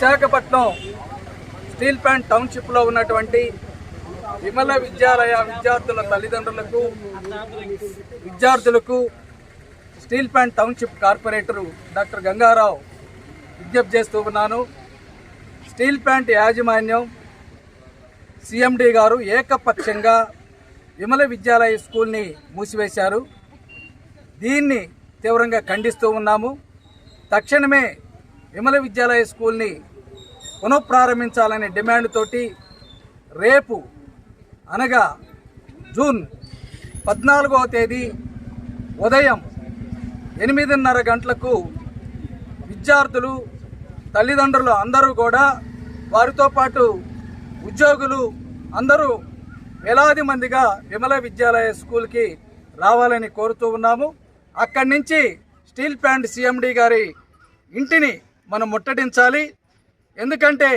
Visakhapatnam steel plant టౌన్షిప్లో ఉన్నటువంటి విమల విద్యాలయ విద్యార్థుల తల్లిదండ్రులకు విద్యార్థులకు steel plant township corporator doctor Gangarao విజ్ఞప్తి చేస్తూ ఉన్నాను. స్టీల్ ప్లాంట్ యాజమాన్యం సిఎండి గారు ఏకపక్షంగా విమల విద్యాలయ స్కూల్ని మూసివేశారు. దీన్ని తీవ్రంగా ఖండిస్తూ ఉన్నాము. తక్షణమే విమల విద్యాలయ స్కూల్ని పునఃప్రారంభించాలనే డిమాండ్ తోటి రేపు అనగా జూన్ పద్నాలుగవ తేదీ ఉదయం ఎనిమిదిన్నర గంటలకు విద్యార్థులు తల్లిదండ్రులు అందరూ కూడా వారితో పాటు ఉద్యోగులు అందరూ వేలాది మందిగా విమల విద్యాలయ స్కూల్కి రావాలని కోరుతూ ఉన్నాము. అక్కడి నుంచి స్టీల్ ప్లాంట్ సిఎండి గారి ఇంటిని మనం ముట్టడించాలి. ఎందుకంటే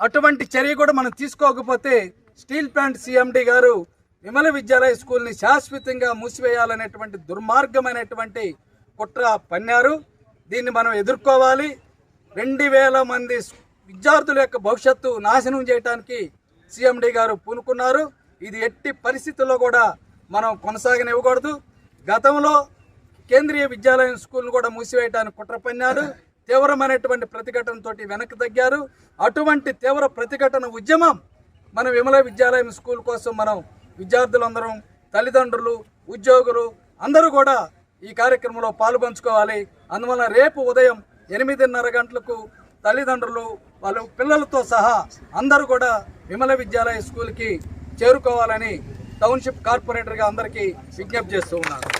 అటువంటి చర్య కూడా మనం తీసుకోకపోతే స్టీల్ ప్లాంట్ సిఎండి గారు విమల విద్యాలయ స్కూల్ని శాశ్వతంగా మూసివేయాలనేటువంటి దుర్మార్గమైనటువంటి కుట్ర పన్నారు. దీన్ని మనం ఎదుర్కోవాలి. రెండు వేల మంది విద్యార్థుల యొక్క భవిష్యత్తు నాశనం చేయడానికి సిఎండి గారు పూనుకున్నారు. ఇది ఎట్టి పరిస్థితుల్లో కూడా మనం కొనసాగనివ్వకూడదు. గతంలో కేంద్రీయ విద్యాలయం స్కూల్ను కూడా మూసివేయడానికి కుట్ర పన్నారు. తీవ్రమైనటువంటి ప్రతిఘటనతో వెనక్కి తగ్గారు. అటువంటి తీవ్ర ప్రతిఘటన ఉద్యమం మన విమల విద్యాలయం స్కూల్ కోసం మనం విద్యార్థులందరం తల్లిదండ్రులు ఉద్యోగులు అందరూ కూడా ఈ కార్యక్రమంలో పాల్పంచుకోవాలి. అందువల్ల రేపు ఉదయం ఎనిమిదిన్నర గంటలకు తల్లిదండ్రులు వాళ్ళ పిల్లలతో సహా అందరూ కూడా విమల విద్యాలయ స్కూల్కి చేరుకోవాలని టౌన్షిప్ కార్పొరేటర్గా అందరికీ విజ్ఞప్తి చేస్తూ ఉన్నారు